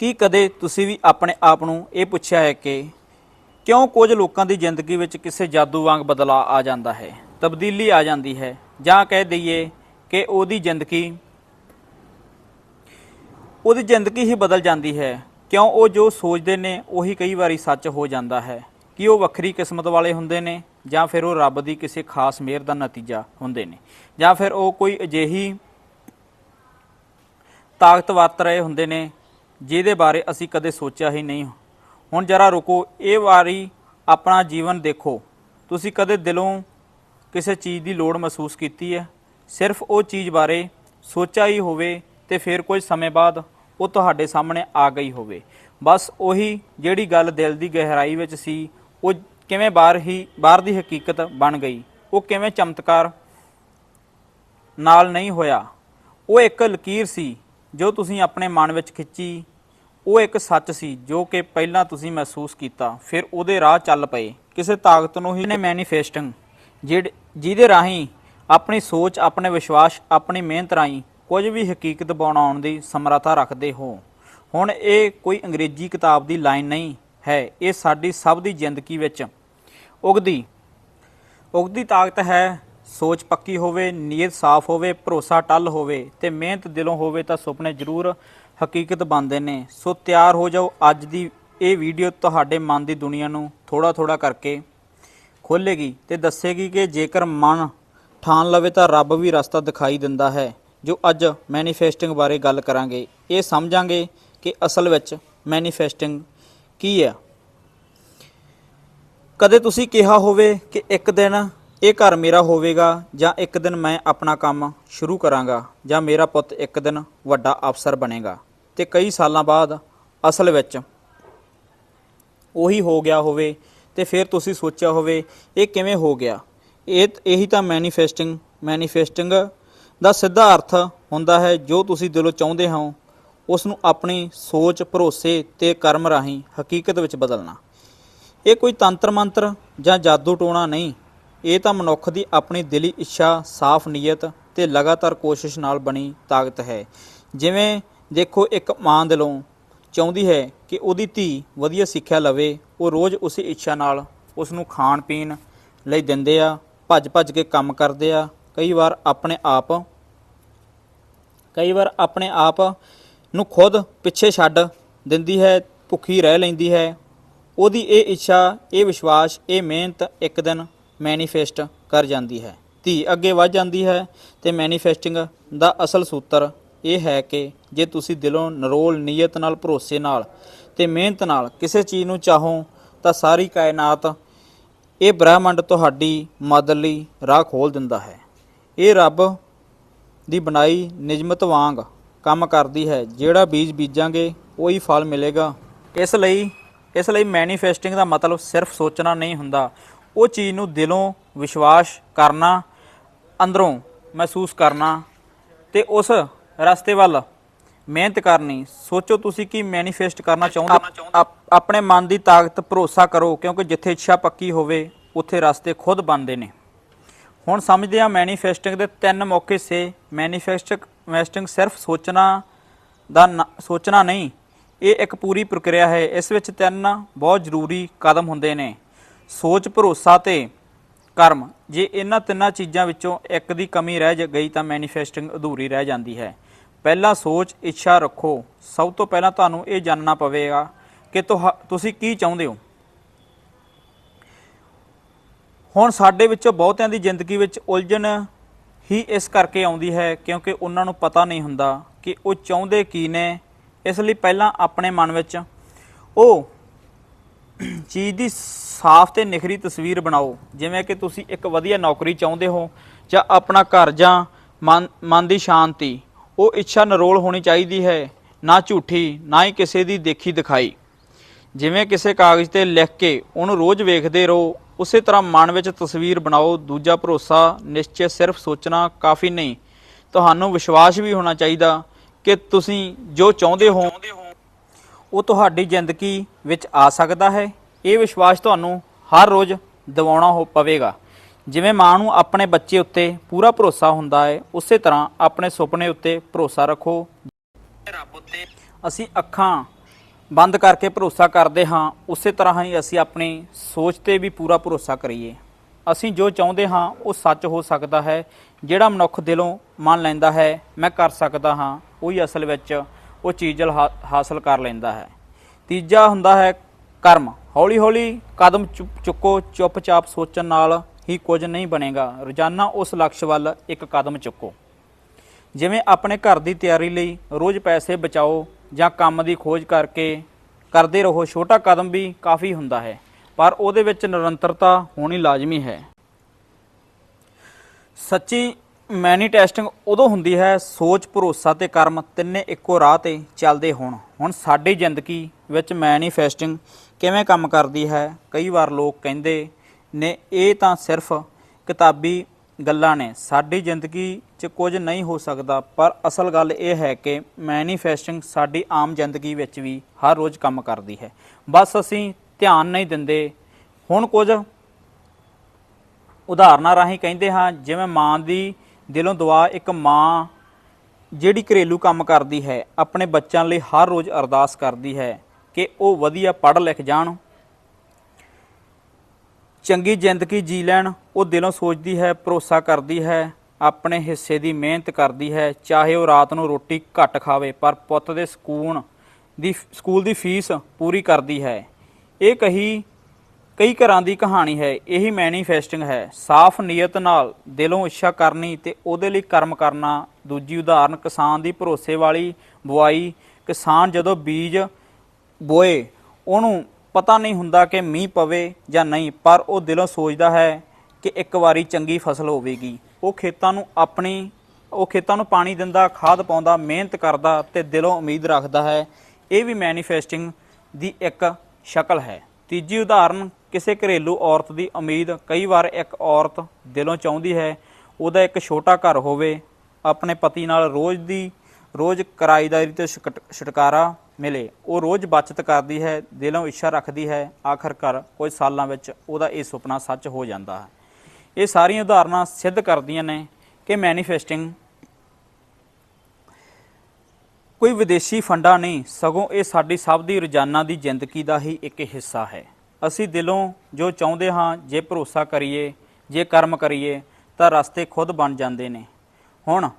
ਕੀ ਕਦੇ ਤੁਸੀਂ ਵੀ ਆਪਣੇ ਆਪ ਨੂੰ ਇਹ ਪੁੱਛਿਆ ਹੈ ਕਿ ਕਿਉਂ ਕੁਝ ਲੋਕਾਂ ਦੀ ਜ਼ਿੰਦਗੀ ਵਿੱਚ ਕਿਸੇ ਜਾਦੂ ਵਾਂਗ ਬਦਲਾਅ ਆ ਜਾਂਦਾ ਹੈ, ਤਬਦੀਲੀ ਆ ਜਾਂਦੀ ਹੈ, ਜਾਂ ਕਹਿ ਦਈਏ ਕਿ ਉਹਦੀ ਜ਼ਿੰਦਗੀ ਉਹਦੀ ਜ਼ਿੰਦਗੀ ਹੀ ਬਦਲ ਜਾਂਦੀ ਹੈ, ਕਿਉਂ ਉਹ ਜੋ ਸੋਚਦੇ ਨੇ ਉਹੀ ਕਈ ਵਾਰੀ ਸੱਚ ਹੋ ਜਾਂਦਾ ਹੈ, ਕਿ ਉਹ ਵੱਖਰੀ ਕਿਸਮਤ ਵਾਲੇ ਹੁੰਦੇ ਨੇ, ਜਾਂ ਫਿਰ ਉਹ ਰੱਬ ਦੀ ਕਿਸੇ ਖਾਸ ਮਿਹਰ ਦਾ ਨਤੀਜਾ ਹੁੰਦੇ ਨੇ, ਜਾਂ ਫਿਰ ਉਹ ਕੋਈ ਅਜਿਹੀ ਤਾਕਤ ਵਰਤ ਰਹੇ ਹੁੰਦੇ ਨੇ ਜਿਹਦੇ ਬਾਰੇ ਅਸੀਂ ਕਦੇ ਸੋਚਿਆ ਹੀ ਨਹੀਂ। ਹੁਣ ਜਰਾ ਰੁਕੋ, ਇਹ ਵਾਰੀ ਆਪਣਾ ਜੀਵਨ ਦੇਖੋ। ਤੁਸੀਂ ਕਦੇ ਦਿਲੋਂ ਕਿਸੇ ਚੀਜ਼ ਦੀ ਲੋੜ ਮਹਿਸੂਸ ਕੀਤੀ ਹੈ? ਸਿਰਫ ਉਹ ਚੀਜ਼ ਬਾਰੇ ਸੋਚਿਆ ਹੀ ਹੋਵੇ ਤੇ ਫਿਰ ਕੁਝ ਸਮੇਂ ਬਾਅਦ ਉਹ ਤੁਹਾਡੇ ਸਾਹਮਣੇ ਆ ਗਈ ਹੋਵੇ। ਬਸ ਉਹੀ ਜਿਹੜੀ ਗੱਲ ਦਿਲ ਦੀ ਗਹਿਰਾਈ ਵਿੱਚ ਸੀ, ਉਹ ਕਿਵੇਂ ਬਾਹਰ ਹੀ, ਬਾਹਰ ਦੀ ਹਕੀਕਤ ਬਣ ਗਈ, ਉਹ ਕਿਵੇਂ ਚਮਤਕਾਰ ਨਾਲ ਨਹੀਂ ਹੋਇਆ। ਉਹ ਇੱਕ ਲਕੀਰ ਸੀ ਜੋ ਤੁਸੀਂ ਆਪਣੇ ਮਨ ਵਿੱਚ ਖਿੱਚੀ, ਉਹ ਇੱਕ ਸੱਚ ਸੀ ਜੋ ਕਿ ਪਹਿਲਾਂ ਤੁਸੀਂ ਮਹਿਸੂਸ ਕੀਤਾ, ਫਿਰ ਉਹਦੇ ਰਾਹ ਚੱਲ ਪਏ। ਕਿਸੇ ਤਾਕਤ ਨੂੰ ਹੀ ਨੇ ਮੈਨੀਫੈਸਟਿੰਗ ਜਿਹੜੇ ਜਿਹਦੇ ਰਾਹੀਂ ਆਪਣੀ ਸੋਚ, ਆਪਣੇ ਵਿਸ਼ਵਾਸ, ਆਪਣੀ ਮਿਹਨਤ ਰਾਹੀਂ ਕੁਝ ਵੀ ਹਕੀਕਤ ਬਣਾਉਣ ਦੀ ਸਮਰੱਥਾ ਰੱਖਦੇ ਹੋ। ਹੁਣ ਇਹ ਕੋਈ ਅੰਗਰੇਜ਼ੀ ਕਿਤਾਬ ਦੀ ਲਾਈਨ ਨਹੀਂ ਹੈ, ਇਹ ਸਾਡੀ ਸਭ ਦੀ ਜ਼ਿੰਦਗੀ ਵਿੱਚ ਉਗਦੀ ਉਗਦੀ ਤਾਕਤ ਹੈ ਸੋਚ ਪੱਕੀ ਹੋਵੇ, ਨੀਅਤ ਸਾਫ਼ ਹੋਵੇ, ਭਰੋਸਾ ਟੱਲ ਹੋਵੇ ਤੇ ਮਿਹਨਤ ਦਿਲੋਂ ਹੋਵੇ ਤਾਂ ਸੁਪਨੇ ਜ਼ਰੂਰ ਹਕੀਕਤ ਬਣਦੇ ਨੇ। ਸੋ ਤਿਆਰ ਹੋ ਜਾਓ ਅੱਜ ਦੀ ਇਹ ਵੀਡੀਓ ਤੁਹਾਡੇ ਮਨ ਦੀ ਦੁਨੀਆ ਨੂੰ ਥੋੜਾ ਥੋੜਾ ਕਰਕੇ ਖੋਲੇਗੀ ਤੇ ਦੱਸੇਗੀ ਕਿ ਜੇਕਰ ਮਨ ਠਾਣ ਲਵੇ ਤਾਂ ਰੱਬ ਵੀ ਰਸਤਾ ਦਿਖਾਈ ਦਿੰਦਾ ਹੈ, ਜੋ ਅੱਜ ਮੈਨੀਫੈਸਟਿੰਗ ਬਾਰੇ ਗੱਲ ਕਰਾਂਗੇ। ਇਹ ਸਮਝਾਂਗੇ ਕਿ ਅਸਲ ਵਿੱਚ ਮੈਨੀਫੈਸਟਿੰਗ ਕੀ ਹੈ। ਕਦੇ ਤੁਸੀਂ ਕਿਹਾ ਹੋਵੇ ਕਿ ਇੱਕ ਦਿਨ ਇਹ ਘਰ ਮੇਰਾ ਹੋਵੇਗਾ ਜਾਂ ਇੱਕ ਦਿਨ ਮੈਂ ਆਪਣਾ ਕੰਮ ਸ਼ੁਰੂ ਕਰਾਂਗਾ ਜਾਂ ਮੇਰਾ ਪੁੱਤ ਇੱਕ ਦਿਨ ਵੱਡਾ ਅਫਸਰ ਬਣੇਗਾ। ਤੇ ਕਈ ਸਾਲਾਂ ਬਾਅਦ ਅਸਲ ਵਿੱਚ ਉਹੀ ਹੋ ਗਿਆ ਹੋਵੇ ਤੇ ਫਿਰ ਤੁਸੀਂ ਸੋਚਿਆ ਹੋਵੇ, ਇਹ ਕਿਵੇਂ ਹੋ ਗਿਆ? ਇਹ ਇਹੀ ਤਾਂ ਮੈਨੀਫੈਸਟਿੰਗ ਮੈਨੀਫੈਸਟਿੰਗ ਦਾ ਸਿੱਧਾ ਅਰਥ ਹੁੰਦਾ ਹੈ, ਜੋ ਤੁਸੀਂ ਦਿਲੋਂ ਚਾਹੁੰਦੇ ਹੋ ਉਸ ਨੂੰ ਆਪਣੀ ਸੋਚ, ਭਰੋਸੇ ਤੇ ਕਰਮ ਰਾਹੀਂ ਹਕੀਕਤ ਵਿੱਚ ਬਦਲਣਾ। ਇਹ ਕੋਈ ਤੰਤਰ ਮੰਤਰ ਜਾਂ ਜਾਦੂ ਟੋਣਾ ਨਹੀਂ। ਇਹ ਤਾਂ ਮਨੁੱਖ ਦੀ ਆਪਣੀ ਦਿਲੀ ਇੱਛਾ, ਸਾਫ਼ ਨੀਅਤ ਤੇ ਲਗਾਤਾਰ ਕੋਸ਼ਿਸ਼ ਨਾਲ ਬਣੀ ਤਾਕਤ ਹੈ। ਜਿਵੇਂ ਦੇਖੋ ਇੱਕ ਮਾਂ ਦਿਲੋਂ ਚਾਹੁੰਦੀ ਹੈ ਕਿ ਉਹਦੀ ਧੀ ਵਧੀਆ ਸਿੱਖਿਆ ਲਵੇ, ਉਹ ਰੋਜ਼ ਉਸੇ ਇੱਛਾ ਨਾਲ ਉਸ ਨੂੰ ਖਾਣ ਪੀਣ ਲਈ ਦਿੰਦੇ ਆ ਭੱਜ ਭੱਜ ਕੇ ਕੰਮ ਕਰਦੇ ਆ, ਕਈ ਵਾਰ ਆਪਣੇ ਆਪ, ਕਈ ਵਾਰ ਆਪਣੇ ਆਪ ਨੂੰ ਖੁਦ ਪਿੱਛੇ ਛੱਡ ਦਿੰਦੀ ਹੈ, ਭੁੱਖੀ ਰਹਿ ਲੈਂਦੀ ਹੈ। ਉਹਦੀ ਇਹ ਇੱਛਾ, ਇਹ ਵਿਸ਼ਵਾਸ, ਇਹ ਮਿਹਨਤ ਇੱਕ ਦਿਨ ਮੈਨੀਫੈਸਟ ਕਰ ਜਾਂਦੀ ਹੈ। ਧੀ ਅੱਗੇ ਵੱਧ ਜਾਂਦੀ ਹੈ ਤੇ ਮੈਨੀਫੈਸਟਿੰਗ ਦਾ ਅਸਲ ਸੂਤਰ ਇਹ ਹੈ ਕਿ ਜੇ ਤੁਸੀਂ ਦਿਲੋਂ ਨਰੋਲ ਨੀਅਤ ਨਾਲ, ਭਰੋਸੇ ਨਾਲ ਤੇ ਮਿਹਨਤ ਨਾਲ ਕਿਸੇ ਚੀਜ਼ ਨੂੰ ਚਾਹੋ ਤਾਂ ਸਾਰੀ ਕਾਇਨਾਤ ਇਹ ਬ੍ਰਹਿਮੰਡ ਤੁਹਾਡੀ ਮਦਦ ਲਈ ਰਾਹ ਖੋਲ ਦਿੰਦਾ ਹੈ। ਇਹ ਰੱਬ ਦੀ ਬਣਾਈ ਨਿਯਮਤ ਵਾਂਗ ਕੰਮ ਕਰਦੀ ਹੈ। ਜਿਹੜਾ ਬੀਜ ਬੀਜਾਂਗੇ, ਉਹੀ ਫਲ ਮਿਲੇਗਾ। ਇਸ ਲਈ ਇਸ ਲਈ ਮੈਨੀਫੈਸਟਿੰਗ ਦਾ ਮਤਲਬ ਸਿਰਫ ਸੋਚਣਾ ਨਹੀਂ ਹੁੰਦਾ। ਉਹ ਚੀਜ਼ ਨੂੰ ਦਿਲੋਂ ਵਿਸ਼ਵਾਸ ਕਰਨਾ, ਅੰਦਰੋਂ ਮਹਿਸੂਸ ਕਰਨਾ ਤੇ ਉਸ ਰਸਤੇ ਵੱਲ ਮਿਹਨਤ ਕਰਨੀ। ਸੋਚੋ ਤੁਸੀਂ ਕੀ ਮੈਨੀਫੈਸਟ ਕਰਨਾ ਚਾਹੁੰਦੇ ਆਪਣੇ ਮਨ ਦੀ ਤਾਕਤ ਭਰੋਸਾ ਕਰੋ, ਕਿਉਂਕਿ ਜਿੱਥੇ ਇੱਛਾ ਪੱਕੀ ਹੋਵੇ, ਉੱਥੇ ਰਸਤੇ ਖੁਦ ਬਣਦੇ ਨੇ। ਹੁਣ ਸਮਝਦੇ ਆ ਮੈਨੀਫੈਸਟਿੰਗ ਦੇ ਤਿੰਨ ਮੌਕੇ ਸੇ ਮੈਨੀਫੈਸਟਿੰਗ ਮੈਸਟਿੰਗ ਸਿਰਫ ਸੋਚਣਾ ਦਾ ਨ- ਸੋਚਣਾ ਨਹੀਂ, ਇਹ ਇੱਕ ਪੂਰੀ ਪ੍ਰਕਿਰਿਆ ਹੈ। ਇਸ ਵਿੱਚ ਤਿੰਨ ਬਹੁਤ ਜ਼ਰੂਰੀ ਕਦਮ ਹੁੰਦੇ ਨੇ। ਸੋਚ, ਭਰੋਸਾ ਤੇ ਕਰਮ, ਜੇ ਇਹਨਾਂ ਤਿੰਨਾਂ ਚੀਜ਼ਾਂ ਵਿੱਚੋਂ ਇੱਕ ਦੀ ਕਮੀ ਰਹਿ ਗਈ ਤਾਂ ਮੈਨੀਫੈਸਟਿੰਗ ਅਧੂਰੀ ਰਹਿ ਜਾਂਦੀ ਹੈ। ਪਹਿਲਾ ਸੋਚ, ਇੱਛਾ ਰੱਖੋ। ਸਭ ਤੋਂ ਪਹਿਲਾਂ ਤੁਹਾਨੂੰ ਇਹ ਜਾਣਨਾ ਪਵੇਗਾ ਕਿ ਤੁਹਾ- ਤੁਸੀਂ ਕੀ ਚਾਹੁੰਦੇ ਹੋ। ਹੁਣ ਸਾਡੇ ਵਿੱਚੋਂ ਬਹੁਤਿਆਂ ਦੀ ਜ਼ਿੰਦਗੀ ਵਿੱਚ ਉਲਝਣ ਹੀ ਇਸ ਕਰਕੇ ਆਉਂਦੀ ਹੈ ਕਿਉਂਕਿ ਉਹਨਾਂ ਨੂੰ ਪਤਾ ਨਹੀਂ ਹੁੰਦਾ ਕਿ ਉਹ ਚਾਹੁੰਦੇ ਕੀ ਨੇ। ਇਸ ਲਈ ਪਹਿਲਾਂ ਆਪਣੇ ਮਨ ਵਿੱਚ ਉਹ ਚੀਜ਼ ਦੀ ਸਾਫ਼ ਤੇ ਨਿਖਰੀ ਤਸਵੀਰ ਬਣਾਓ। ਜਿਵੇਂ ਕਿ ਤੁਸੀਂ ਇੱਕ ਵਧੀਆ ਨੌਕਰੀ ਚਾਹੁੰਦੇ ਹੋ ਜਾਂ ਆਪਣਾ ਘਰ ਜਾਂ ਮਨ ਮਨ ਦੀ ਸ਼ਾਂਤੀ। ਉਹ ਇੱਛਾ ਨਰੋਲ ਹੋਣੀ ਚਾਹੀਦੀ ਹੈ, ਨਾ ਝੂਠੀ, ਨਾ ਹੀ ਕਿਸੇ ਦੀ ਦੇਖੀ ਦਿਖਾਈ। ਜਿਵੇਂ ਕਿਸੇ ਕਾਗਜ਼ ਤੇ ਲਿਖ ਕੇ ਉਹਨੂੰ ਰੋਜ਼ ਵੇਖਦੇ ਰਹੋ, ਉਸੇ ਤਰ੍ਹਾਂ ਮਨ ਵਿੱਚ ਤਸਵੀਰ ਬਣਾਓ। ਦੂਜਾ ਭਰੋਸਾ, ਨਿਸ਼ਚੈ ਸਿਰਫ ਸੋਚਣਾ ਕਾਫੀ ਨਹੀਂ। ਤੁਹਾਨੂੰ ਵਿਸ਼ਵਾਸ ਵੀ ਹੋਣਾ ਚਾਹੀਦਾ ਕਿ ਤੁਸੀਂ ਜੋ ਚਾਹੁੰਦੇ ਹੋ ਉਹ ਤੁਹਾਡੀ ਜ਼ਿੰਦਗੀ ਵਿੱਚ ਆ ਸਕਦਾ ਹੈ। ਇਹ ਵਿਸ਼ਵਾਸ ਤੁਹਾਨੂੰ ਹਰ ਰੋਜ਼ ਦਿਵਾਉਣਾ ਹੋ ਪਵੇਗਾ। ਜਿਵੇਂ ਮਾਂ ਨੂੰ ਆਪਣੇ ਬੱਚੇ ਉੱਤੇ ਪੂਰਾ ਭਰੋਸਾ ਹੁੰਦਾ ਹੈ, ਉਸੇ ਤਰ੍ਹਾਂ ਆਪਣੇ ਸੁਪਨੇ ਉੱਤੇ ਭਰੋਸਾ ਰੱਖੋ। ਰੱਬ ਉੱਤੇ ਅਸੀਂ ਅੱਖਾਂ ਬੰਦ ਕਰਕੇ ਭਰੋਸਾ ਕਰਦੇ ਹਾਂ, ਉਸੇ ਤਰ੍ਹਾਂ ਹੀ ਅਸੀਂ ਆਪਣੀ ਸੋਚ ਤੇ ਵੀ ਪੂਰਾ ਭਰੋਸਾ ਕਰੀਏ। ਅਸੀਂ ਜੋ ਚਾਹੁੰਦੇ ਹਾਂ, ਉਹ ਸੱਚ ਹੋ ਸਕਦਾ ਹੈ। ਜਿਹੜਾ ਮਨੁੱਖ ਦਿਲੋਂ ਮੰਨ ਲੈਂਦਾ ਹੈ, ਮੈਂ ਕਰ ਸਕਦਾ ਹਾਂ, ਉਹੀ ਅਸਲ ਵਿੱਚ ਉਹ ਚੀਜ਼ ਹਾਸਲ ਕਰ ਲੈਂਦਾ ਹੈ। ਤੀਜਾ ਹੁੰਦਾ ਹੈ ਕਰਮ। ਹੌਲੀ ਹੌਲੀ ਕਦਮ ਚੁੱਪ- ਚੁੱਕੋ, ਚੁੱਪਚਾਪ ਸੋਚਣ ਨਾਲ ਹੀ ਕੁਝ ਨਹੀਂ ਬਣੇਗਾ। ਰੋਜ਼ਾਨਾ ਉਸ ਲਕਸ਼ ਵੱਲ ਇੱਕ ਕਦਮ ਚੁੱਕੋ। ਜਿਵੇਂ ਆਪਣੇ ਘਰ ਦੀ ਤਿਆਰੀ ਲਈ ਰੋਜ਼ ਪੈਸੇ ਬਚਾਓ ਜਾਂ ਕੰਮ ਦੀ ਖੋਜ ਕਰਕੇ ਕਰਦੇ ਰਹੋ, ਛੋਟਾ ਕਦਮ ਵੀ ਕਾਫੀ ਹੁੰਦਾ ਹੈ, ਪਰ ਉਹਦੇ ਵਿੱਚ ਨਿਰੰਤਰਤਾ ਹੋਣੀ ਲਾਜ਼ਮੀ ਹੈ। ਸੱਚੀ ਮੈਨੀ ਟੈਸਟਿੰਗ ਉਦੋਂ ਹੁੰਦੀ ਹੈ, ਸੋਚ, ਭਰੋਸਾ ਤੇ ਕਰਮ ਤਿੰਨੇ ਇੱਕੋ ਰਾਹ ਤੇ ਚੱਲਦੇ ਹੋਣ। ਹੁਣ ਸਾਡੀ ਜ਼ਿੰਦਗੀ ਵਿੱਚ ਮੈਨੀਫੈਸਟਿੰਗ ਕਿਵੇਂ ਕੰਮ ਕਰਦੀ ਹੈ, ਕਈ ਵਾਰ ਲੋਕ ਕਹਿੰਦੇ ਨੇ, ਇਹ ਤਾਂ ਸਿਰਫ ਕਿਤਾਬੀ ਗੱਲਾਂ ਨੇ, ਸਾਡੀ ਜ਼ਿੰਦਗੀ 'ਚ ਕੁਝ ਨਹੀਂ ਹੋ ਸਕਦਾ, ਪਰ ਅਸਲ ਗੱਲ ਇਹ ਹੈ ਕਿ ਮੈਨੀਫੈਸਟਿੰਗ ਸਾਡੀ ਆਮ ਜ਼ਿੰਦਗੀ ਵਿੱਚ ਵੀ ਹਰ ਰੋਜ਼ ਕੰਮ ਕਰਦੀ ਹੈ। ਬਸ ਅਸੀਂ ਧਿਆਨ ਨਹੀਂ ਦਿੰਦੇ। ਹੁਣ ਕੁਝ ਉਦਾਹਰਨਾਂ ਰਾਹੀਂ ਕਹਿੰਦੇ ਹਾਂ, ਜਿਵੇਂ ਮਾਂ ਦੀ ਦਿਲੋਂ ਦੁਆ ਇੱਕ ਮਾਂ ਜਿਹੜੀ ਘਰੇਲੂ ਕੰਮ ਕਰਦੀ ਹੈ, ਆਪਣੇ ਬੱਚਿਆਂ ਲਈ ਹਰ ਰੋਜ਼ ਅਰਦਾਸ ਕਰਦੀ ਹੈ ਕਿ ਉਹ ਵਧੀਆ ਪੜ੍ਹ ਲਿਖ ਜਾਣ, ਚੰਗੀ ਜ਼ਿੰਦਗੀ ਜੀ ਲੈਣ। ਉਹ ਦਿਲੋਂ ਸੋਚਦੀ ਹੈ, ਭਰੋਸਾ ਕਰਦੀ ਹੈ, ਆਪਣੇ ਹਿੱਸੇ ਦੀ ਮਿਹਨਤ ਕਰਦੀ ਹੈ, ਚਾਹੇ ਉਹ ਰਾਤ ਨੂੰ ਰੋਟੀ ਘੱਟ ਖਾਵੇ, ਪਰ ਪੁੱਤ ਦੇ ਸਕੂਨ ਦੀ, ਸਕੂਲ ਦੀ ਫੀਸ ਪੂਰੀ ਕਰਦੀ ਹੈ। ਇਹ ਕਹੀ ਕਈ ਘਰਾਂ ਦੀ ਕਹਾਣੀ ਹੈ, ਇਹੀ ਮੈਨੀਫੈਸਟਿੰਗ ਹੈ। ਸਾਫ਼ ਨੀਅਤ ਨਾਲ ਦਿਲੋਂ ਇੱਛਾ ਕਰਨੀ ਤੇ ਉਹਦੇ ਲਈ ਕਰਮ ਕਰਨਾ। ਦੂਜੀ ਉਦਾਹਰਨ, ਕਿਸਾਨ ਦੀ ਭਰੋਸੇ ਵਾਲੀ ਬੁਆਈ। ਕਿਸਾਨ ਜਦੋਂ ਬੀਜ ਬੋਏ, ਉਹਨੂੰ ਪਤਾ ਨਹੀਂ ਹੁੰਦਾ ਕਿ ਮੀਂਹ ਪਵੇ ਜਾਂ ਨਹੀਂ, ਪਰ ਉਹ ਦਿਲੋਂ ਸੋਚਦਾ ਹੈ ਕਿ ਇੱਕ ਵਾਰੀ ਚੰਗੀ ਫਸਲ ਹੋਵੇਗੀ। ਉਹ ਖੇਤਾਂ ਨੂੰ ਆਪਣੀ, ਉਹ ਖੇਤਾਂ ਨੂੰ ਪਾਣੀ ਦਿੰਦਾ, ਖਾਦ ਪਾਉਂਦਾ, ਮਿਹਨਤ ਕਰਦਾ ਤੇ ਦਿਲੋਂ ਉਮੀਦ ਰੱਖਦਾ ਹੈ। ਇਹ ਵੀ ਮੈਨੀਫੈਸਟਿੰਗ ਦੀ ਇੱਕ ਸ਼ਕਲ ਹੈ। ਤੀਜੀ ਉਦਾਹਰਨ, ਕਿਸੇ ਘਰੇਲੂ ਔਰਤ ਦੀ ਉਮੀਦ ਕਈ ਵਾਰ ਇੱਕ ਔਰਤ ਦਿਲੋਂ ਚਾਹੁੰਦੀ ਹੈ, ਉਹਦਾ ਇੱਕ ਛੋਟਾ ਘਰ ਹੋਵੇ, ਆਪਣੇ ਪਤੀ ਨਾਲ ਰੋਜ਼ ਦੀ, ਰੋਜ਼ ਕਿਰਾਏਦਾਰੀ ਤੇ ਛੁਟ- ਛੁਟਕਾਰਾ ਮਿਲੇ। ਉਹ ਰੋਜ਼ ਬਚਤ ਕਰਦੀ ਹੈ, ਦਿਲੋਂ ਇੱਛਾ ਰੱਖਦੀ ਹੈ, ਆਖਰਕਾਰ ਕੁਝ ਸਾਲਾਂ ਵਿੱਚ ਉਹਦਾ ਇਹ ਸੁਪਨਾ ਸੱਚ ਹੋ ਜਾਂਦਾ ਹੈ। ਇਹ ਸਾਰੀਆਂ ਉਦਾਹਰਨਾਂ ਸਿੱਧ ਕਰਦੀਆਂ ਨੇ ਕਿ ਮੈਨੀਫੈਸਟਿੰਗ ਕੋਈ ਵਿਦੇਸ਼ੀ ਫੰਡਾ ਨਹੀਂ, ਸਗੋਂ ਇਹ ਸਾਡੀ ਸਭ ਦੀ ਰੋਜ਼ਾਨਾ ਦੀ ਜ਼ਿੰਦਗੀ ਦਾ ਹੀ ਇੱਕ ਹਿੱਸਾ ਹੈ। ਅਸੀਂ ਦਿਲੋਂ ਜੋ ਚਾਹੁੰਦੇ ਹਾਂ, ਜੇ ਭਰੋਸਾ ਕਰੀਏ, ਜੇ ਕਰਮ ਕਰੀਏ, ਤਾਂ ਰਸਤੇ ਖੁਦ ਬਣ ਜਾਂਦੇ ਨੇ। ਹੁਣ,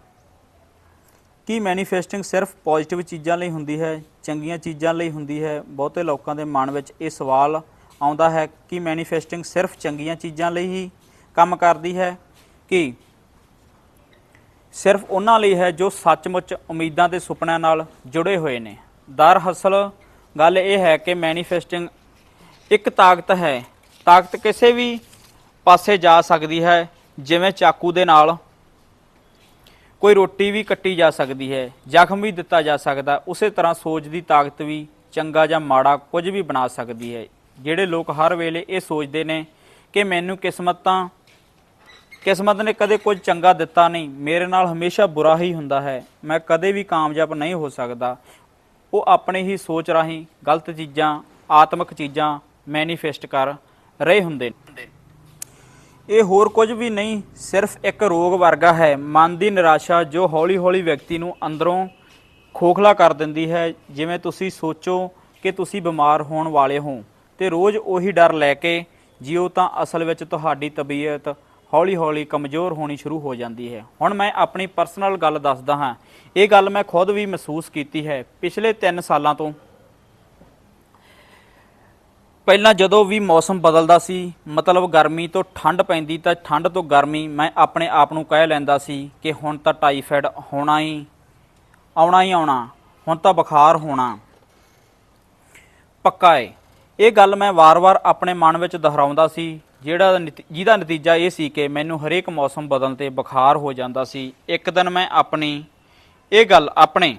ਕੀ ਮੈਨੀਫੈਸਟਿੰਗ ਸਿਰਫ ਪੋਜ਼ਿਟਿਵ ਚੀਜ਼ਾਂ ਲਈ ਹੁੰਦੀ ਹੈ, ਚੰਗੀਆਂ ਚੀਜ਼ਾਂ ਲਈ ਹੁੰਦੀ ਹੈ? ਬਹੁਤੇ ਲੋਕਾਂ ਦੇ ਮਨ ਵਿੱਚ ਇਹ ਸਵਾਲ ਆਉਂਦਾ ਹੈ ਕਿ ਮੈਨੀਫੈਸਟਿੰਗ ਸਿਰਫ ਚੰਗੀਆਂ ਚੀਜ਼ਾਂ ਲਈ ਹੀ ਕੰਮ ਕਰਦੀ ਹੈ ਕਿ ਸਿਰਫ ਉਹਨਾਂ ਲਈ ਹੈ ਜੋ ਸੱਚਮੁੱਚ ਉਮੀਦਾਂ ਤੇ ਸੁਪਨਿਆਂ ਨਾਲ ਜੁੜੇ ਹੋਏ ਨੇ। ਦਰਅਸਲ ਗੱਲ ਇਹ ਹੈ ਕਿ ਮੈਨੀਫੈਸਟਿੰਗ ਇੱਕ ਤਾਕਤ ਹੈ। ਤਾਕਤ ਕਿਸੇ ਵੀ ਪਾਸੇ ਜਾ ਸਕਦੀ ਹੈ, ਜਿਵੇਂ ਚਾਕੂ ਦੇ ਨਾਲ ਕੋਈ ਰੋਟੀ ਵੀ ਕੱਟੀ ਜਾ ਸਕਦੀ ਹੈ, ਜ਼ਖਮ ਵੀ ਦਿੱਤਾ ਜਾ ਸਕਦਾ, ਉਸੇ ਤਰ੍ਹਾਂ ਸੋਚ ਦੀ ਤਾਕਤ ਵੀ ਚੰਗਾ ਜਾਂ ਮਾੜਾ ਕੁਝ ਵੀ ਬਣਾ ਸਕਦੀ ਹੈ। ਜਿਹੜੇ ਲੋਕ ਹਰ ਵੇਲੇ ਇਹ ਸੋਚਦੇ ਨੇ ਕਿ ਮੈਨੂੰ ਕਿਸਮਤਾਂ ਕਿਸਮਤ ਨੇ ਕਦੇ ਕੁਝ ਚੰਗਾ ਦਿੱਤਾ ਨਹੀਂ। ਮੇਰੇ ਨਾਲ ਹਮੇਸ਼ਾ ਬੁਰਾ ਹੀ ਹੁੰਦਾ ਹੈ। ਮੈਂ ਕਦੇ ਵੀ ਕਾਮਯਾਬ ਨਹੀਂ ਹੋ ਸਕਦਾ। ਉਹ ਆਪਣੀ ਹੀ ਸੋਚ ਰਾਹੀਂ ਗਲਤ ਚੀਜ਼ਾਂ, ਆਤਮਿਕ ਚੀਜ਼ਾਂ ਮੈਨੀਫੈਸਟ ਕਰ ਰਹੇ ਹੁੰਦੇ ਨੇ। ਇਹ ਹੋਰ ਕੁਝ ਵੀ ਨਹੀਂ, ਸਿਰਫ ਇੱਕ ਰੋਗ ਵਰਗਾ ਹੈ। ਮਨ ਦੀ ਨਿਰਾਸ਼ਾ ਜੋ ਹੌਲੀ-ਹੌਲੀ ਵਿਅਕਤੀ ਨੂੰ ਅੰਦਰੋਂ ਖੋਖਲਾ ਕਰ ਦਿੰਦੀ ਹੈ। ਜਿਵੇਂ ਤੁਸੀਂ ਸੋਚੋ ਕਿ ਤੁਸੀਂ ਬਿਮਾਰ ਹੋਣ ਵਾਲੇ ਹੋ ਤੇ ਰੋਜ਼ ਉਹੀ ਡਰ ਲੈ ਕੇ ਜਿਉ ਤਾਂ ਅਸਲ ਵਿੱਚ ਤੁਹਾਡੀ ਤਬੀਅਤ ਹੌਲੀ-ਹੌਲੀ ਕਮਜ਼ੋਰ ਹੋਣੀ ਸ਼ੁਰੂ ਹੋ ਜਾਂਦੀ ਹੈ। ਹੁਣ ਮੈਂ ਆਪਣੀ ਪਰਸਨਲ ਗੱਲ ਦੱਸਦਾ ਹਾਂ। ਇਹ ਗੱਲ ਮੈਂ ਖੁਦ ਵੀ ਮਹਿਸੂਸ ਕੀਤੀ ਹੈ ਪਿਛਲੇ 3 ਸਾਲਾਂ ਤੋਂ। ਪਹਿਲਾਂ ਜਦੋਂ ਵੀ ਮੌਸਮ ਬਦਲਦਾ ਸੀ, ਮਤਲਬ ਗਰਮੀ ਤੋਂ ਠੰਡ ਪੈਂਦੀ ਤਾਂ ਠੰਡ ਤੋਂ ਗਰਮੀ ਮੈਂ ਆਪਣੇ ਆਪ ਨੂੰ ਕਹਿ ਲੈਂਦਾ ਸੀ ਕਿ ਹੁਣ ਤਾਂ ਟਾਈਫਾਇਡ ਹੋਣਾ ਹੀ, ਆਉਣਾ ਹੀ ਆਉਣਾ, ਹੁਣ ਤਾਂ ਬੁਖਾਰ ਹੋਣਾ। ਪੱਕਾ ਏ। ਇਹ ਗੱਲ ਮੈਂ ਵਾਰ-ਵਾਰ ਆਪਣੇ ਮਨ ਵਿੱਚ ਦੁਹਰਾਉਂਦਾ ਸੀ ਜਿਹੜਾ ਨਤੀ- ਜਿਹਦਾ ਨਤੀਜਾ ਇਹ ਸੀ ਕਿ ਮੈਨੂੰ ਹਰੇਕ ਮੌਸਮ ਬਦਲਣ ਤੇ ਬੁਖਾਰ ਹੋ ਜਾਂਦਾ ਸੀ। ਇੱਕ ਦਿਨ ਮੈਂ ਆਪਣੀ, ਇਹ ਗੱਲ ਆਪਣੇ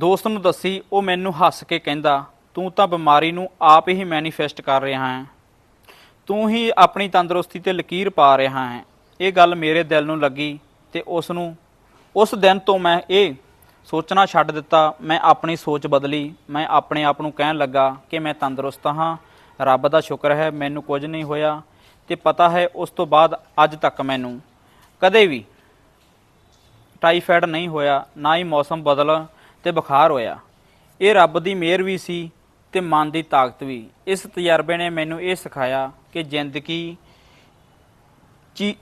ਦੋਸਤ ਨੂੰ ਦੱਸੀ, ਉਹ ਮੈਨੂੰ ਹੱਸ ਕੇ ਕਹਿੰਦਾ, ਤੂੰ ਤਾਂ ਬਿਮਾਰੀ ਨੂੰ ਆਪ ਹੀ ਮੈਨੀਫੈਸਟ ਕਰ ਰਿਹਾ ਹੈ। ਤੂੰ ਹੀ ਆਪਣੀ ਤੰਦਰੁਸਤੀ ਤੇ ਲਕੀਰ ਪਾ ਰਿਹਾ ਹੈ। ਇਹ ਗੱਲ ਮੇਰੇ ਦਿਲ ਨੂੰ ਲੱਗੀ ਤੇ ਉਸ ਨੂੰ, ਉਸ ਦਿਨ ਤੋਂ ਮੈਂ ਇਹ ਸੋਚਣਾ ਛੱਡ ਦਿੱਤਾ, ਮੈਂ ਆਪਣੀ ਸੋਚ ਬਦਲੀ, ਮੈਂ ਆਪਣੇ ਆਪ ਨੂੰ ਕਹਿਣ ਲੱਗਾ ਕਿ ਮੈਂ ਤੰਦਰੁਸਤ ਹਾਂ। ਰੱਬ ਦਾ ਸ਼ੁਕਰ ਹੈ ਮੈਨੂੰ ਕੁਝ ਨਹੀਂ ਹੋਇਆ ਤੇ ਪਤਾ ਹੈ ਉਸ ਤੋਂ ਬਾਅਦ ਅੱਜ ਤੱਕ ਮੈਨੂੰ। ਕਦੇ ਵੀ ਟਾਈਫਾਇਡ ਨਹੀਂ ਹੋਇਆ, ਨਾ ਹੀ ਮੌਸਮ ਬਦਲ ਤੇ ਬੁਖਾਰ ਹੋਇਆ। ਇਹ ਰੱਬ ਦੀ ਮਿਹਰ ਵੀ ਸੀ ਤੇ ਮਨ ਦੀ ਤਾਕਤ ਵੀ। ਇਸ ਤਜਰਬੇ ਨੇ ਮੈਨੂੰ ਇਹ ਸਿਖਾਇਆ ਕਿ ਜ਼ਿੰਦਗੀ ਚੀ,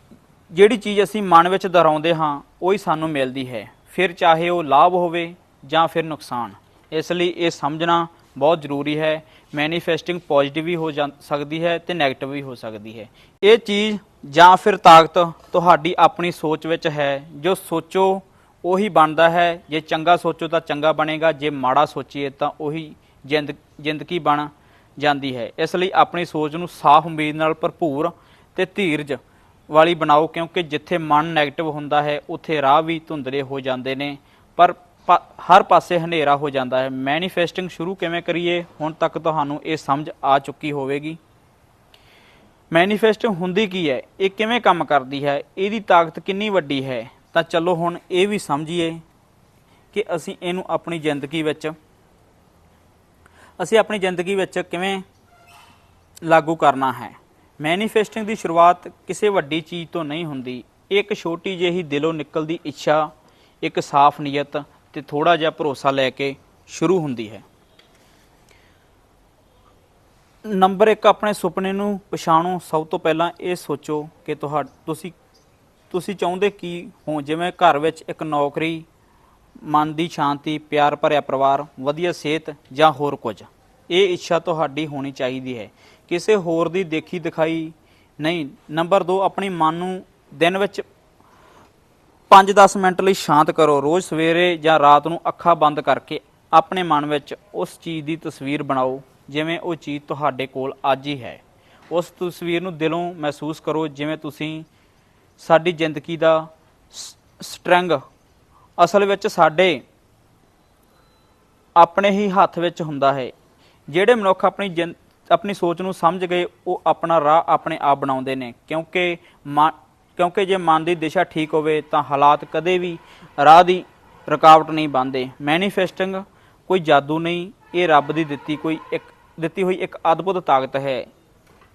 ਜਿਹੜੀ ਚੀਜ਼ ਅਸੀਂ ਮਨ ਵਿੱਚ ਦੁਹਰਾਉਂਦੇ ਹਾਂ, ਉਹੀ ਸਾਨੂੰ ਮਿਲਦੀ ਹੈ। ਫਿਰ ਚਾਹੇ ਉਹ ਲਾਭ ਹੋਵੇ ਜਾਂ ਫਿਰ ਨੁਕਸਾਨ। ਇਸ ਲਈ ਇਹ ਸਮਝਣਾ ਬਹੁਤ ਜ਼ਰੂਰੀ ਹੈ। ਮੈਨੀਫੈਸਟਿੰਗ ਪੋਜ਼ਿਟਿਵ ਵੀ ਹੋ ਜਾਂ, ਸਕਦੀ ਹੈ ਤੇ ਨੈਗੇਟਿਵ ਵੀ ਹੋ ਸਕਦੀ ਹੈ। ਇਹ ਚੀਜ਼ ਜਾਂ ਫਿਰ ਤਾਕਤ ਤੁਹਾਡੀ ਆਪਣੀ ਸੋਚ ਵਿੱਚ ਹੈ। ਜੋ ਸੋਚੋ, ਉਹੀ ਬਣਦਾ ਹੈ। ਜੇ ਚੰਗਾ ਸੋਚੋ ਤਾਂ ਚੰਗਾ ਬਣੇਗਾ। ਜੇ ਮਾੜਾ ਸੋਚੀਏ ਤਾਂ ਉਹੀ ਜ਼ਿੰਦ, ਜ਼ਿੰਦਗੀ ਬਣ ਜਾਂਦੀ ਹੈ। ਇਸ ਲਈ ਆਪਣੀ ਸੋਚ ਨੂੰ ਸਾਫ਼ ਉਮੀਦ ਨਾਲ ਭਰਪੂਰ ਤੇ ਧੀਰਜ ਵਾਲੀ ਬਣਾਓ, ਕਿਉਂਕਿ ਜਿੱਥੇ ਮਨ ਨੈਗੇਟਿਵ ਹੁੰਦਾ ਹੈ, ਉੱਥੇ ਰਾਹ ਵੀ ਧੁੰਦਲੇ ਹੋ ਜਾਂਦੇ ਨੇ। ਪਰ ਹਰ ਪਾਸੇ ਹਨੇਰਾ ਹੋ ਜਾਂਦਾ ਹੈ। ਮੈਨੀਫੈਸਟਿੰਗ ਸ਼ੁਰੂ ਕਿਵੇਂ ਕਰੀਏ? ਹੁਣ ਤੱਕ ਤੁਹਾਨੂੰ ਇਹ ਸਮਝ ਆ ਚੁੱਕੀ ਹੋਵੇਗੀ। ਮੈਨੀਫੈਸਟਿੰਗ ਹੁੰਦੀ ਕੀ ਹੈ? ਇਹ ਕਿਵੇਂ ਕੰਮ ਕਰਦੀ ਹੈ? ਇਹਦੀ ਤਾਕਤ ਕਿੰਨੀ ਵੱਡੀ ਹੈ? ਤਾਂ ਚਲੋ ਹੁਣ ਇਹ ਵੀ ਸਮਝੀਏ ਕਿ ਅਸੀਂ ਇਹਨੂੰ ਆਪਣੀ ਜ਼ਿੰਦਗੀ ਵਿੱਚ, ਅਸੀਂ ਆਪਣੀ ਜ਼ਿੰਦਗੀ ਵਿੱਚ ਕਿਵੇਂ ਲਾਗੂ ਕਰਨਾ ਹੈ। ਮੈਨੀਫੈਸਟਿੰਗ ਦੀ ਸ਼ੁਰੂਆਤ ਕਿਸੇ ਵੱਡੀ ਚੀਜ਼ ਤੋਂ ਨਹੀਂ ਹੁੰਦੀ। ਇਹ ਇੱਕ ਛੋਟੀ ਜਿਹੀ ਦਿਲੋਂ ਨਿਕਲਦੀ ਇੱਛਾ, ਇੱਕ ਸਾਫ਼ ਨੀਅਤ ਤੇ ਥੋੜਾ ਜਿਹਾ ਭਰੋਸਾ ਲੈ ਕੇ ਸ਼ੁਰੂ ਹੁੰਦੀ ਹੈ। ਨੰਬਰ 1 ਆਪਣੇ ਸੁਪਨੇ ਨੂੰ ਪਛਾਣੋ। ਸਭ ਤੋਂ ਪਹਿਲਾਂ ਇਹ ਸੋਚੋ ਕਿ ਤੁਹਾ ਤੁਸੀਂ ਤੁਸੀਂ ਚਾਹੁੰਦੇ ਕੀ ਹੋ? ਜਿਵੇਂ ਘਰ ਵਿੱਚ ਇੱਕ ਨੌਕਰੀ, ਮਨ ਦੀ ਸ਼ਾਂਤੀ, ਪਿਆਰ ਭਰਿਆ ਪਰਿਵਾਰ, ਵਧੀਆ ਸਿਹਤ ਜਾਂ ਹੋਰ ਕੁਝ। ਇਹ ਇੱਛਾ ਤੁਹਾਡੀ ਹੋਣੀ ਚਾਹੀਦੀ ਹੈ। ਕਿਸੇ ਹੋਰ ਦੀ ਦੇਖੀ ਦਿਖਾਈ ਨਹੀਂ। ਨੰਬਰ 2 ਆਪਣੀ ਮਨ ਨੂੰ ਦਿਨ ਵਿੱਚ 5-10 ਮਿੰਟ ਲਈ ਸ਼ਾਂਤ ਕਰੋ। ਰੋਜ਼ ਸਵੇਰੇ ਜਾਂ ਰਾਤ ਨੂੰ ਅੱਖਾਂ ਬੰਦ ਕਰਕੇ ਆਪਣੇ ਮਨ ਵਿੱਚ ਉਸ ਚੀਜ਼ ਦੀ ਤਸਵੀਰ ਬਣਾਓ, ਜਿਵੇਂ ਉਹ ਚੀਜ਼ ਤੁਹਾਡੇ ਕੋਲ ਅੱਜ ਹੀ ਹੈ। ਉਸ ਤਸਵੀਰ ਨੂੰ ਦਿਲੋਂ ਮਹਿਸੂਸ ਕਰੋ, ਜਿਵੇਂ ਤੁਸੀਂ ਸਾਡੀ ਜ਼ਿੰਦਗੀ ਦਾ ਸ- ਅਸਲ ਵਿੱਚ ਸਾਡੇ ਆਪਣੇ ਹੀ ਹੱਥ ਵਿੱਚ ਹੁੰਦਾ ਹੈ। ਜਿਹੜੇ ਮਨੁੱਖ ਆਪਣੀ ਜਿੰ- ਆਪਣੀ ਸੋਚ ਨੂੰ ਸਮਝ ਗਏ, ਉਹ ਆਪਣਾ ਰਾਹ ਆਪਣੇ ਆਪ ਬਣਾਉਂਦੇ ਨੇ, ਕਿਉਂਕਿ ਮਨ ਕਿਉਂਕਿ ਜੇ ਮਨ ਦੀ ਦਿਸ਼ਾ ਠੀਕ ਹੋਵੇ ਤਾਂ ਹਾਲਾਤ ਕਦੇ ਵੀ ਰਾਹ ਦੀ ਰੁਕਾਵਟ ਨਹੀਂ ਬਣਦੇ। ਮੈਨੀਫੈਸਟਿੰਗ ਕੋਈ ਜਾਦੂ ਨਹੀਂ, ਇਹ ਰੱਬ ਦੀ ਦਿੱਤੀ ਕੋਈ ਇੱਕ, ਦਿੱਤੀ ਹੋਈ ਇੱਕ ਅਦਭੁਤ ਤਾਕਤ ਹੈ।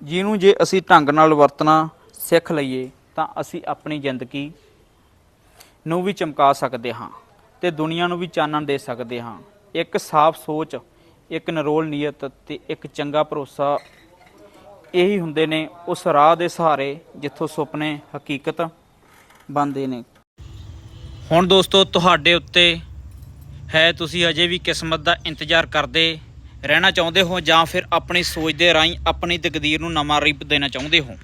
ਜਿਹਨੂੰ ਜੇ ਅਸੀਂ ਢੰਗ ਨਾਲ ਵਰਤਣਾ, ਸਿੱਖ ਲਈਏ, ਤਾਂ ਅਸੀਂ ਆਪਣੀ ਜ਼ਿੰਦਗੀ ਨੂੰ ਵੀ ਚਮਕਾ ਸਕਦੇ ਹਾਂ ਤੇ ਦੁਨੀਆ ਨੂੰ ਵੀ ਚਾਨਣ ਦੇ ਸਕਦੇ ਹਾਂ। ਇੱਕ ਸਾਫ਼ ਸੋਚ, ਇੱਕ ਨਰੋਲ ਨੀਅਤ ਤੇ ਇੱਕ ਚੰਗਾ ਭਰੋਸਾ ਇਹੀ ਹੁੰਦੇ ਨੇ ਉਸ ਰਾਹ ਦੇ ਸਹਾਰੇ ਜਿੱਥੋਂ ਸੁਪਨੇ ਹਕੀਕਤ ਬਣਦੇ ਨੇ। ਹੁਣ ਦੋਸਤੋ ਤੁਹਾਡੇ ਉੱਤੇ ਹੈ ਤੁਸੀਂ ਅਜੇ ਵੀ ਕਿਸਮਤ ਦਾ ਇੰਤਜ਼ਾਰ ਕਰਦੇ ਰਹਿਣਾ ਚਾਹੁੰਦੇ ਹੋ ਜਾਂ ਫਿਰ ਆਪਣੀ ਸੋਚ ਦੇ ਰਾਹੀਂ ਆਪਣੀ ਤਕਦੀਰ ਨੂੰ ਨਵਾਂ ਰੂਪ ਦੇਣਾ ਚਾਹੁੰਦੇ ਹੋ?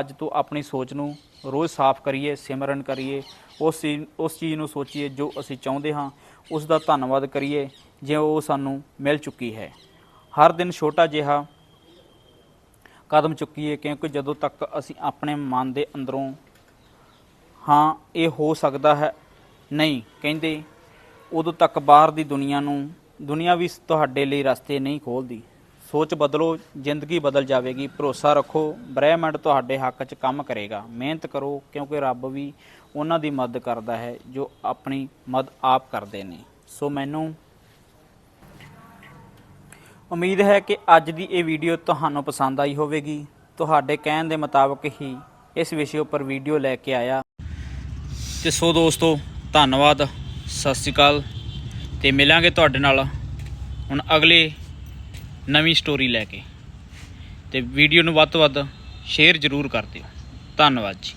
ਅੱਜ ਤੋਂ ਆਪਣੀ ਸੋਚ ਨੂੰ ਰੋਜ਼ ਸਾਫ਼ ਕਰੀਏ ਸਿਮਰਨ ਕਰੀਏ ਉਸ ਉਸ ਚੀਜ਼ ਨੂੰ ਸੋਚੀਏ ਜੋ ਅਸੀਂ ਚਾਹੁੰਦੇ ਹਾਂ ਉਸ ਦਾ ਧੰਨਵਾਦ ਕਰੀਏ ਜੇ ਉਹ ਸਾਨੂੰ ਮਿਲ ਚੁੱਕੀ ਹੈ। ਹਰ ਦਿਨ ਛੋਟਾ ਜਿਹਾ ਕਦਮ ਚੁੱਕੀਏ ਕਿਉਂਕਿ ਜਦੋਂ ਤੱਕ ਅਸੀਂ ਆਪਣੇ ਮਨ ਦੇ ਅੰਦਰੋਂ, ਹਾਂ, ਇਹ ਹੋ ਸਕਦਾ ਹੈ, ਨਹੀਂ, ਕਹਿੰਦੇ, ਉਦੋਂ ਤੱਕ ਬਾਹਰ ਦੀ ਦੁਨੀਆ ਨੂੰ, ਦੁਨੀਆ ਵੀ ਤੁਹਾਡੇ ਲਈ ਰਸਤੇ ਨਹੀਂ ਖੋਲਦੀ। ਸੋਚ ਬਦਲੋ, ਜ਼ਿੰਦਗੀ ਬਦਲ ਜਾਵੇਗੀ, ਭਰੋਸਾ ਰੱਖੋ ਬ੍ਰਹਿਮੰਡ ਤੁਹਾਡੇ ਹੱਕ 'ਚ ਕੰਮ ਕਰੇਗਾ। ਮਿਹਨਤ ਕਰੋ, ਕਿਉਂਕਿ ਰੱਬ ਵੀ ਉਹਨਾਂ ਦੀ ਮਦਦ ਕਰਦਾ ਹੈ, ਜੋ ਆਪਣੀ ਮਦਦ ਆਪ ਕਰਦੇ ਨੇ। ਸੋ ਮੈਨੂੰ ਉਮੀਦ ਹੈ ਕਿ ਅੱਜ ਦੀ ਇਹ ਵੀਡੀਓ ਤੁਹਾਨੂੰ ਪਸੰਦ ਆਈ ਹੋਵੇਗੀ। ਤੁਹਾਡੇ ਕਹਿਣ ਦੇ ਮੁਤਾਬਕ ਹੀ ਇਸ ਵਿਸ਼ੇ ਉੱਪਰ ਵੀਡੀਓ ਲੈ ਕੇ ਆਇਆ। ਤੇ ਸੋ ਦੋਸਤੋ, ਧੰਨਵਾਦ। ਸਤਿ ਸ਼੍ਰੀ ਅਕਾਲ। ਤੇ ਮਿਲਾਂਗੇ ਤੁਹਾਡੇ ਨਾਲ ਹੁਣ ਅਗਲੇ ਨਵੀਂ ਸਟੋਰੀ ਲੈ ਕੇ। ਤੇ ਵੀਡੀਓ ਨੂੰ ਵੱਧ ਤੋਂ ਵੱਧ ਸ਼ੇਅਰ ਜ਼ਰੂਰ ਕਰ ਦਿਓ। ਧੰਨਵਾਦ ਜੀ।